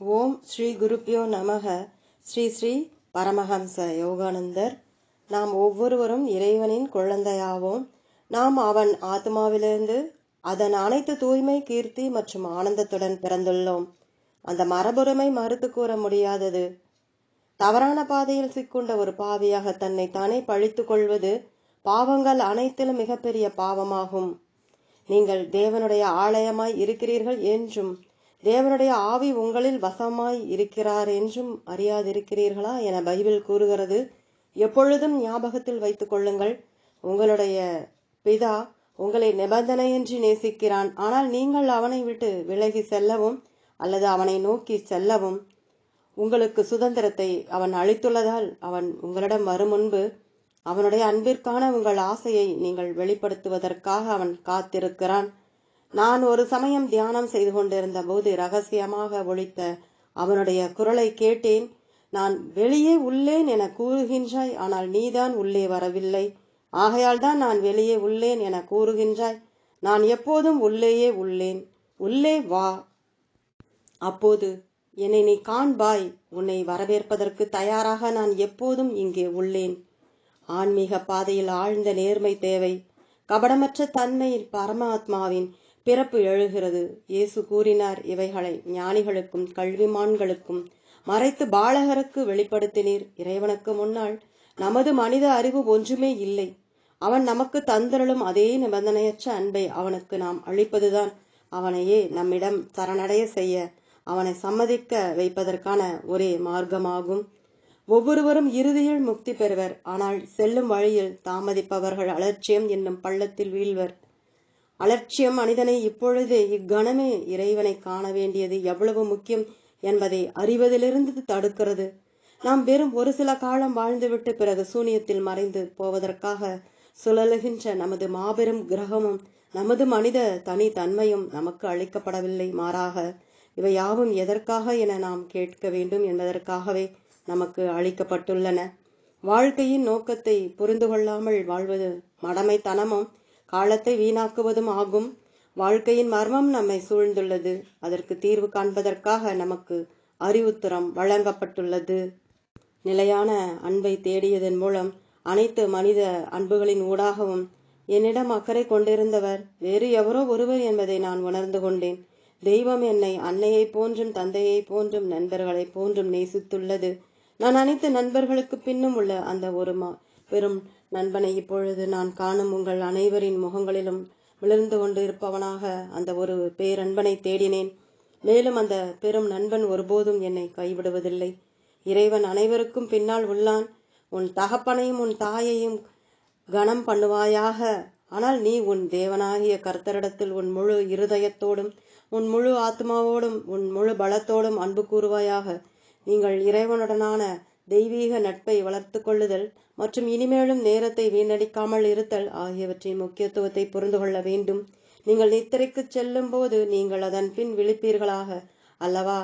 ஓம் ஸ்ரீ குருப்பியோ நமக. ஸ்ரீ ஸ்ரீ பரமஹம்ச யோகானந்தர். நாம் ஒவ்வொருவரும் இறைவனின் குழந்தையாவோம். நாம் அவன் ஆத்மாவிலிருந்து அதன் அனைத்து தூய்மை கீர்த்தி மற்றும் ஆனந்தத்துடன் பிறந்துள்ளோம். அந்த மரபுரிமை மறுத்து கூற முடியாதது. தவறான பாதையில் சிக்குண்ட ஒரு பாவியாக தன்னை தானே பழித்து கொள்வது பாவங்கள் அனைத்திலும் மிகப்பெரிய பாவமாகும். நீங்கள் தேவனுடைய ஆலயமாய் இருக்கிறீர்கள் என்றும் தேவனுடைய ஆவி உங்களில் வசமாய் இருக்கிறார் என்றும் அறியாதிருக்கிறீர்களா என பைபிள் கூறுகிறது. எப்பொழுதும் ஞாபகத்தில் வைத்துக் கொள்ளுங்கள் உங்களுடைய பிதா உங்களை நிபந்தனையின்றி நேசிக்கிறான். ஆனால் நீங்கள் அவனை விட்டு விலகி செல்லவும் அல்லது அவனை நோக்கி செல்லவும் உங்களுக்கு சுதந்திரத்தை அவன் அளித்துள்ளதால் அவன் உங்களிடம் வரும் முன்பு அவனுடைய அன்பிற்கான உங்கள் ஆசையை நீங்கள் வெளிப்படுத்துவதற்காக அவன் காத்திருக்கிறான். நான் ஒரு சமயம் தியானம் செய்து கொண்டிருந்த போது ரகசியமாக ஒழித்த அவனுடைய குரலை கேட்டேன். நான் வெளியே உள்ளேன் என கூறுகின்றாய் ஆனால் நீதான் உள்ளே வரவில்லை. ஆகையால் தான் நான் வெளியே உள்ளேன் என கூறுகின்றாய். நான் எப்போதும் உள்ளேயே உள்ளேன். உள்ளே வா. அப்போது என்னை நீ காண்பாய். உன்னை வரவேற்பதற்கு தயாராக நான் எப்போதும் இங்கே உள்ளேன். ஆன்மீக பாதையில் ஆழ்ந்த நேர்மை தேவை. கபடமற்ற தன்மையில் பரமாத்மாவின் பிறப்பு எழுகிறது. இயேசு கூறினார் இவைகளை ஞானிகளுக்கும் கல்விமான்களுக்கும் மறைத்து பாலகருக்கு வெளிப்படுத்தினீர். இறைவனுக்கு முன்னால் நமது மனித அறிவு ஒன்றுமே இல்லை. அவன் நமக்கு தந்தருளும் அதே நிபந்தனையற்ற அன்பை அவனுக்கு நாம் அளிப்பதுதான். அவனையே நம்மிடம் சரணடைய செய்ய அவனை சம்மதிக்க வைப்பதற்கான ஒரே மார்க்கமாகும். ஒவ்வொருவரும் இறுதியில் முக்தி பெறுவர். ஆனால் செல்லும் வழியில் தாமதிப்பவர்கள் அலட்சியம் என்னும் பள்ளத்தில் வீழ்வர். அலட்சியம் மனிதனை இப்பொழுது இக்கணமே இறைவனை காண வேண்டியது எவ்வளவு முக்கியம் என்பதை அறிவதிலிருந்து தடுக்கிறது. நாம் வெறும் ஒரு சில காலம் வாழ்ந்துவிட்டு பிறகு சூனியத்தில் மறைந்து போவதற்காக சுழலுகின்ற நமது மாபெரும் கிரகமும் நமது மனித தனி தன்மையும் நமக்கு அளிக்கப்படவில்லை மாறாக இவை யாவும் எதற்காக என நாம் கேட்க வேண்டும் என்பதற்காகவே நமக்கு அளிக்கப்பட்டுள்ளன. வாழ்க்கையின் நோக்கத்தை புரிந்து கொள்ளாமல் வாழ்வது மடமைத்தனமும் காலத்தை வீணாக்குவதும் ஆகும். வாழ்க்கையின் மர்மம் நம்மை சூழ்ந்துள்ளது. அதற்கு தீர்வு காண்பதற்காக நமக்கு அறிவுத்திறம் வழங்கப்பட்டுள்ளது. நிலையான அன்பை தேடியதன் மூலம் அனைத்து மனித அன்புகளின் ஊடாகவும் என்னிடம் அக்கறை கொண்டிருந்தவர் வேறு எவரோ ஒருவர் என்பதை நான் உணர்ந்து கொண்டேன். தெய்வம் என்னை அன்னையை போன்றும் தந்தையை போன்றும் நண்பர்களை போன்றும் நேசித்துள்ளது. நான் அனைத்து நண்பர்களுக்கு பின்னும் உள்ள அந்த ஒரு பெரும் நண்பனை இப்பொழுது நான் காணும் உங்கள் அனைவரின் முகங்களிலும் விளர்ந்து கொண்டு இருப்பவனாக அந்த ஒரு பேரன்பனை தேடினேன். மேலும் அந்த பெரும் நண்பன் ஒருபோதும் என்னை கைவிடுவதில்லை. இறைவன் அனைவருக்கும் பின்னால் உள்ளான். உன் தகப்பனையும் உன் தாயையும் கனம் பண்ணுவாயாக. ஆனால் நீ உன் தேவனாகிய கர்த்தரிடத்தில் உன் முழு இருதயத்தோடும் உன் முழு ஆத்மாவோடும் உன் முழு பலத்தோடும் அன்பு கூறுவாயாக. நீங்கள் இறைவனுடனான தெய்வீக நட்பை வளர்த்து கொள்ளுதல் மற்றும் இனிமேலும் நேரத்தை வீணடிக்காமல் இருத்தல் ஆகியவற்றின் முக்கியத்துவத்தை புரிந்து கொள்ள வேண்டும். நீங்கள் நித்திரைக்கு செல்லும் போது நீங்கள் அதன் பின் விழிப்பீர்களாக? அல்லவா?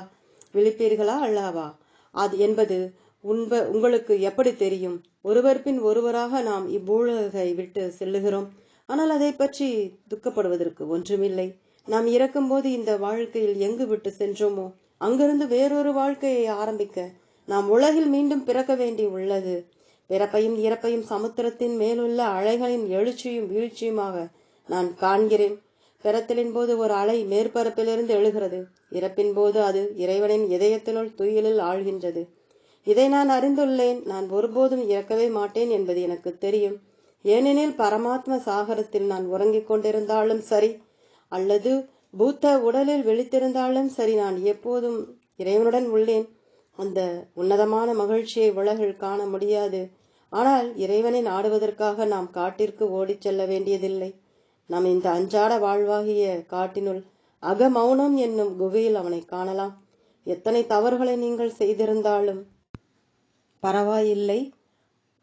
விழிப்பீர்களா அல்லவா? அது என்பது உண்ப உங்களுக்கு எப்படி தெரியும்? ஒருவர் பின் ஒருவராக நாம் இப்பூலகை விட்டு செல்லுகிறோம். ஆனால் அதை பற்றி துக்கப்படுவதற்கு ஒன்றுமில்லை. நாம் இறக்கும்போது இந்த வாழ்க்கையில் எங்கு விட்டு சென்றோமோ அங்கிருந்து வேறொரு வாழ்க்கையை ஆரம்பிக்க நாம் உலகில் மீண்டும் பிறக்க வேண்டி உள்ளது. பிறப்பையும் இறப்பையும் சமுத்திரத்தின் மேலுள்ள அலைகளின் எழுச்சியும் வீழ்ச்சியுமாக நான் காண்கிறேன். பிறத்தலின் போது ஒரு அலை மேற்பரப்பிலிருந்து எழுகிறது. இறப்பின் போது அது இறைவனின் இதயத்தினுள் துயிலில் ஆழ்கின்றது. இதை நான் அறிந்துள்ளேன். நான் ஒருபோதும் இறக்கவே மாட்டேன் என்பது எனக்கு தெரியும். ஏனெனில் பரமாத்ம சாகரத்தில் நான் உறங்கிக் கொண்டிருந்தாலும் சரி அல்லது பூத்த உடலில் விழித்திருந்தாலும் சரி நான் எப்போதும் இறைவனுடன் உள்ளேன். அந்த உன்னதமான மகிழ்ச்சியை உலகில் காண முடியாது. ஆனால் இறைவனை நாடுவதற்காக நாம் காட்டிற்கு ஓடிச் செல்ல வேண்டியதில்லை. நாம் இந்த அன்றாட வாழ்வாகிய காட்டினுள் அகமௌனம் என்னும் குகையில் அவனை காணலாம். எத்தனை தவறுகளை நீங்கள் செய்திருந்தாலும் பரவாயில்லை.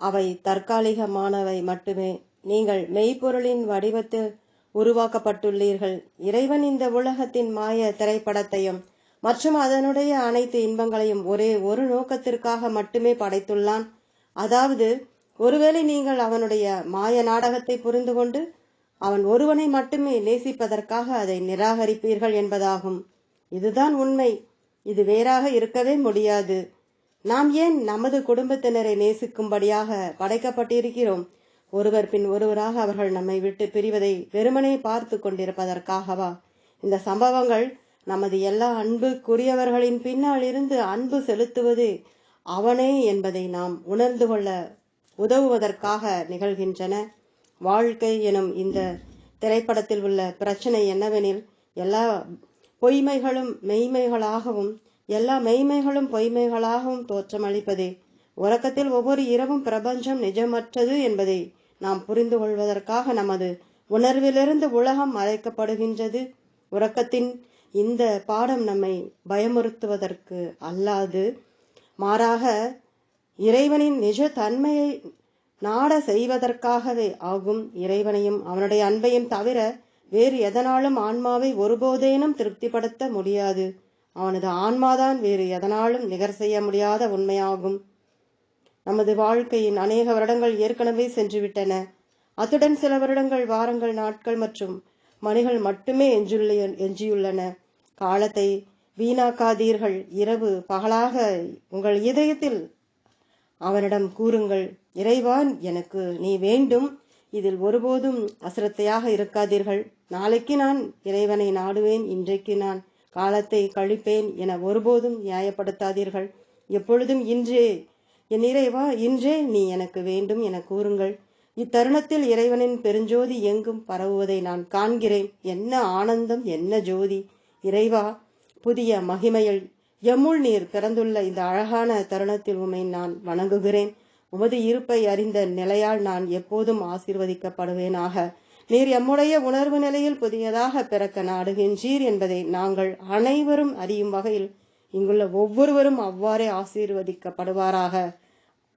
அவை தற்காலிகமானவை மட்டுமே. நீங்கள் மெய்ப்பொருளின் வடிவத்தில் உருவாக்கப்பட்டுள்ளீர்கள். இறைவன் இந்த உலகத்தின் மாய திரைப்படத்தையும் மற்றும் அதனுடைய அனைத்து இன்பங்களையும் ஒரே ஒரு நோக்கத்திற்காக மட்டுமே படைத்துள்ளான். அதாவது ஒருவேளை நீங்கள் அவனுடைய மாய நாடகத்தை புரிந்து கொண்டு அவன் ஒருவனை மட்டுமே நேசிப்பதற்காக அதை நிராகரிப்பீர்கள் என்பதாகும். இதுதான் உண்மை. இது வேறாக இருக்கவே முடியாது. நாம் ஏன் நமது குடும்பத்தினரை நேசிக்கும்படியாக படைக்கப்பட்டிருக்கிறோம்? ஒருவர் பின் ஒருவராக அவர்கள் நம்மை விட்டு பிரிவதை வெறுமனே பார்த்து கொண்டிருப்பதற்காகவா? இந்த சம்பவங்கள் நமது எல்லா அன்புக்குரியவர்களின் பின்னால் இருந்து அன்பு செலுத்துவது அவனே என்பதை நாம் உணர்ந்து கொள்ள உதவுவதற்காக நிகழ்கின்றன. வாழ்க்கை எனும் இந்த திரைப்படத்தில் உள்ள பிரச்சனை என்னவெனில் எல்லா பொய்மைகளும் மெய்மைகளாகவும் எல்லா மெய்மைகளும் பொய்மைகளாகவும் தோற்றமளிப்பதே உறக்கத்தில் ஒவ்வொரு இரவும் பிரபஞ்சம் நிஜமற்றது என்பதை நாம் புரிந்து கொள்வதற்காக நமது உணர்விலிருந்து உலகம் மறைக்கப்படுகின்றது உறக்கத்தின் இந்த பாடம் நம்மை பயமுறுத்துவதற்கு அல்லாது மாறாக இறைவனின் நிஜ தன்மையை நாட செய்வதற்காகவே ஆகும் இறைவனையும் அவனுடைய அன்பையும் தவிர வேறு எதனாலும் ஆன்மாவை ஒருபோதேனும் திருப்திப்படுத்த முடியாது. அவனது ஆன்மாதான் வேறு எதனாலும் நிகர் செய்ய முடியாத உண்மையாகும். நமது வாழ்க்கையின் அநேக வருடங்கள் ஏற்கனவே சென்றுவிட்டன. அத்துடன் சில வருடங்கள் வாரங்கள் நாட்கள் மற்றும் மணிகள் மட்டுமே எஞ்சுள்ள எஞ்சியுள்ளன. காலத்தை வீணாக்காதீர்கள். இரவு பகலாக உங்கள் இதயத்தில் அவனிடம் கூறுங்கள் இறைவான் எனக்கு நீ வேண்டும். இதில் ஒருபோதும் அசிரத்தையாக இருக்காதீர்கள். நாளைக்கு நான் இறைவனை நாடுவேன் இன்றைக்கு நான் காலத்தை கழிப்பேன் என ஒருபோதும் நியாயப்படுத்தாதீர்கள். எப்பொழுதும் இன்றே என் இறைவா இன்றே நீ எனக்கு வேண்டும் என கூறுங்கள். இத்தருணத்தில் இறைவனின் பெருஞ்சோதி எங்கும் பரவுவதை நான் காண்கிறேன். என்ன ஆனந்தம் என்ன ஜோதி. இறைவா புதிய மகிமையில் எம்முள் நீர் பிறந்துள்ள இந்த அழகான தருணத்தில் உமை நான் வணங்குகிறேன். உமது இருப்பை அறிந்த நிலையால் நான் எப்போதும் ஆசீர்வதிக்கப்படுவேனாக. நீர் எம்முடைய உணர்வு நிலையில் புதியதாக பிறக்க நாடுகின்றீர் என்பதை நாங்கள் அனைவரும் அறியும் வகையில் இங்குள்ள ஒவ்வொருவரும் அவ்வாறே ஆசீர்வதிக்கப்படுவாராக.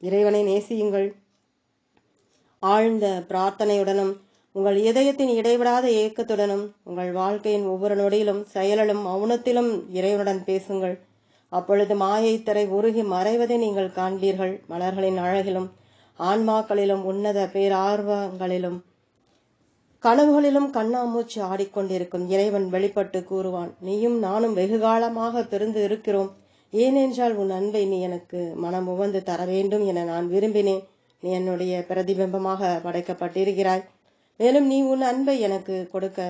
இறைவனை நேசியுங்கள். ஆழ்ந்த பிரார்த்தனையுடனும் உங்கள் இதயத்தின் இடைவிடாத ஏக்கத்துடனும் உங்கள் வாழ்க்கையின் ஒவ்வொரு நொடியிலும் செயலிலும் மௌனத்திலும் இறைவனுடன் பேசுங்கள். அப்பொழுது மாயை திரை உருகி மறைவதை நீங்கள் காண்பீர்கள். மலர்களின் அழகிலும் ஆன்மாக்களிலும் உன்னத பேரார்வங்களிலும். கனவுகளிலும் கண்ணாமூச்சி ஆடிக்கொண்டிருக்கும் இறைவன் வெளிப்பட்டு கூறுவான் நீயும் நானும் வெகு காலமாக பிரிந்து இருக்கிறோம். ஏனென்றால் உன் அன்பை நீ எனக்கு மனம் உவந்து தர வேண்டும் என நான் விரும்பினேன். நீ என்னுடைய பிரதிபிம்பமாக படைக்கப்பட்டிருக்கிறாய். மேலும் நீ உன் அன்பை எனக்கு கொடுக்க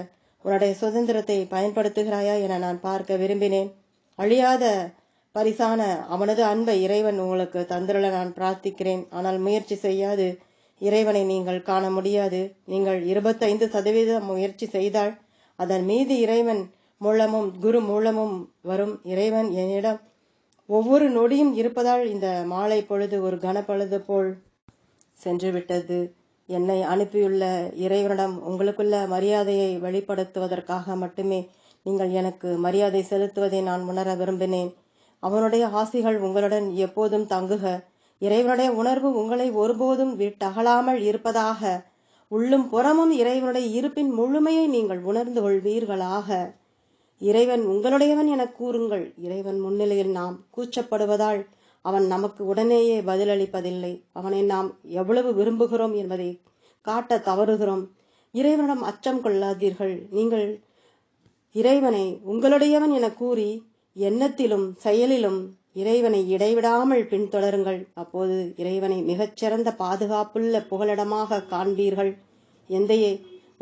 உன்னுடைய சுதந்திரத்தை பயன்படுத்துகிறாயா என நான் பார்க்க விரும்பினேன். அழியாத பரிசான அவனது அன்பை இறைவன் உங்களுக்கு தந்திரல நான் பிரார்த்திக்கிறேன். ஆனால் முயற்சி செய்யாது. இறைவனை நீங்கள் காண முடியாது. நீங்கள் இருபத்தைந்து சதவீதம் முயற்சி செய்தால் அதன் மீது இறைவன் மூலமும் குரு மூலமும் வரும். இறைவன் என்னிடம் ஒவ்வொரு நொடியும் இருப்பதால் இந்த மாலை பொழுது ஒரு கனப்பொழுது போல் சென்றுவிட்டது. என்னை அனுப்பியுள்ள இறைவனிடம் உங்களுக்குள்ள மரியாதையை வெளிப்படுத்துவதற்காக மட்டுமே நீங்கள் எனக்கு மரியாதை செலுத்துவதை நான் உணர விரும்பினேன். அவனுடைய ஆசிகள் உங்களுடன் எப்போதும் தங்குக. இறைவனுடைய உணர்வு உங்களை ஒருபோதும் விட்டகலாமல் இருப்பதாக உள்ளும் புறமும் இறைவனுடைய இருப்பின் முழுமையை நீங்கள் உணர்ந்து கொள்வீர்களாக. இறைவன் உங்களுடையவன் என கூறுங்கள். இறைவன் முன்னிலையில் நாம் கூச்சப்படுவதால் அவன் நமக்கு உடனேயே பதிலளிப்பதில்லை. அவனை நாம் எவ்வளவு விரும்புகிறோம் என்பதை காட்ட தவறுகிறோம். இறைவனிடம் அச்சம் கொள்ளாதீர்கள். நீங்கள் இறைவனை உங்களுடையவன் என கூறி எண்ணத்திலும் செயலிலும் இறைவனை இடைவிடாமல் பின்தொடருங்கள். அப்போது இறைவனை மிகச்சிறந்த பாதுகாப்புள்ள புகலிடமாக காண்பீர்கள். எந்தையே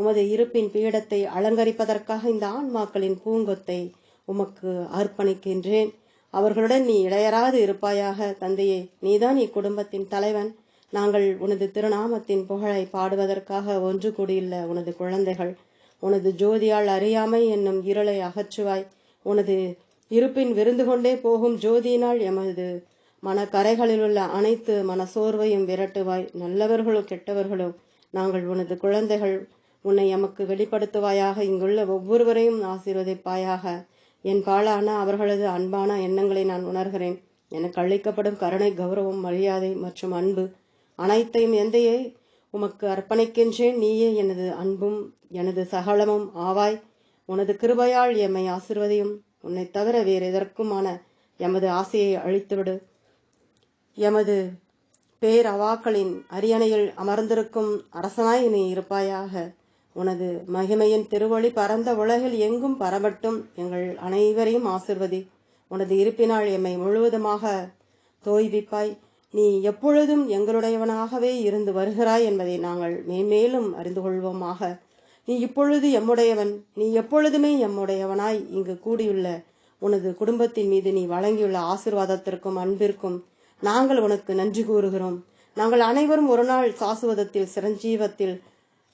உமது இருப்பின் பீடத்தை அலங்கரிப்பதற்காக இந்த ஆன்மாக்களின் பூங்கொத்தை உமக்கு அர்ப்பணிக்கின்றேன். அவர்களுடன் நீ இடையராது இருப்பாயாக தந்தையே. நீதான் இக்குடும்பத்தின் தலைவன். நாங்கள் உனது திருநாமத்தின் புகழை பாடுவதற்காக ஒன்று கூடியுள்ள உனது குழந்தைகள். உனது ஜோதியால் அறியாமை என்னும் இருளை அகற்றுவாய். உனது இருப்பின் விருந்து கொண்டே போகும் ஜோதியினால் எமது மனக்கரைகளில் உள்ள அனைத்து மனசோர்வையும் விரட்டுவாய். நல்லவர்களும் கெட்டவர்களும் நாங்கள் உனது குழந்தைகள். உன்னை எமக்கு வெளிப்படுத்துவாயாக இங்குள்ள ஒவ்வொருவரையும் ஆசீர்வதிப்பாயாக. என் பாலான அவர்களது அன்பான எண்ணங்களை நான் உணர்கிறேன். எனக்கு அளிக்கப்படும் கருணை கௌரவம் மரியாதை மற்றும் அன்பு அனைத்தையும் எந்தையே உமக்கு அர்ப்பணிக்கின்றேன். நீயே எனது அன்பும் எனது சகலமும் ஆவாய். உனது கிருபையால் எம்மை ஆசிர்வதியும். உன்னை தவிர வேறு எதற்குமான எமது ஆசையை அழித்துவிடு. எமது பேரவாக்களின் அரியணையில் அமர்ந்திருக்கும் அரசனாய் நீ இருப்பாயாக. உனது மகிமையின் திருவழி பரந்த உலகில் எங்கும் பரவட்டும். எங்கள் அனைவரையும் ஆசிர்வதி. உனது இருப்பினால் எம்மை முழுவதுமாக தோய்விப்பாய். நீ எப்பொழுதும் எங்களுடையவனாகவே இருந்து வருகிறாய் என்பதை நாங்கள் மேன்மேலும் அறிந்து கொள்வோமாக. நீ இப்பொழுது எம்முடையவன். நீ எப்பொழுதுமே எம்முடையவனாய். இங்கு கூடியுள்ள உனது குடும்பத்தின் மீது நீ வழங்கியுள்ள ஆசிர்வாதத்திற்கும் அன்பிற்கும் நாங்கள் உனக்கு நன்றி கூறுகிறோம். நாங்கள் அனைவரும் ஒரு நாள் சாசுவதத்தில் சிரஞ்சீவத்தில்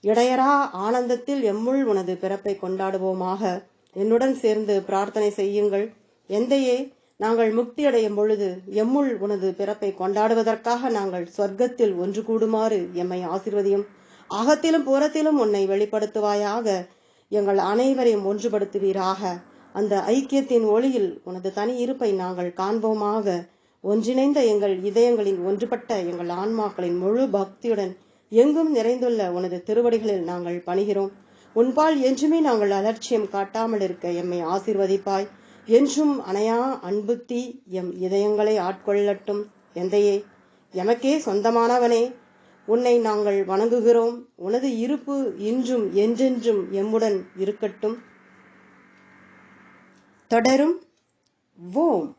இடையரா ஆனந்தத்தில் எம்முள் உனது பிறப்பை கொண்டாடுவோமாக. என்னுடன் சேர்ந்து பிரார்த்தனை செய்யுங்கள். எந்தையே நாங்கள் முக்தி அடையும் பொழுது எம்முள் உனது பிறப்பை கொண்டாடுவதற்காக நாங்கள் சொர்க்கத்தில் ஒன்று கூடுமாறு எம்மை ஆசிர்வதியும். அகத்திலும் புறத்திலும் உன்னை வெளிப்படுத்துவாயாக எங்கள் அனைவரையும் ஒன்றுபடுத்துவீராக. அந்த ஐக்கியத்தின் ஒளியில் உனது தனி இருப்பை நாங்கள் காண்போமாக. ஒன்றிணைந்த எங்கள் இதயங்களின் ஒன்றுபட்ட எங்கள் ஆன்மாக்களின் முழு பக்தியுடன் எங்கும் நிறைந்துள்ள உனது திருவடிகளில் நாங்கள் பணிகிறோம். உன்பால் என்றுமே நாங்கள் அலட்சியம் காட்டாமல் இருக்க எம்மை ஆசிர்வதிப்பாய். என்றும் அணையா அன்புத்தி எம் இதயங்களை ஆட்கொள்ளட்டும் எந்தையே. எமக்கே சொந்தமானவனே. உன்னை நாங்கள் வணங்குகிறோம். உனது இருப்பு இன்றும் என்றென்றும் எம்முடன் இருக்கட்டும். தொடரும். ஓம்.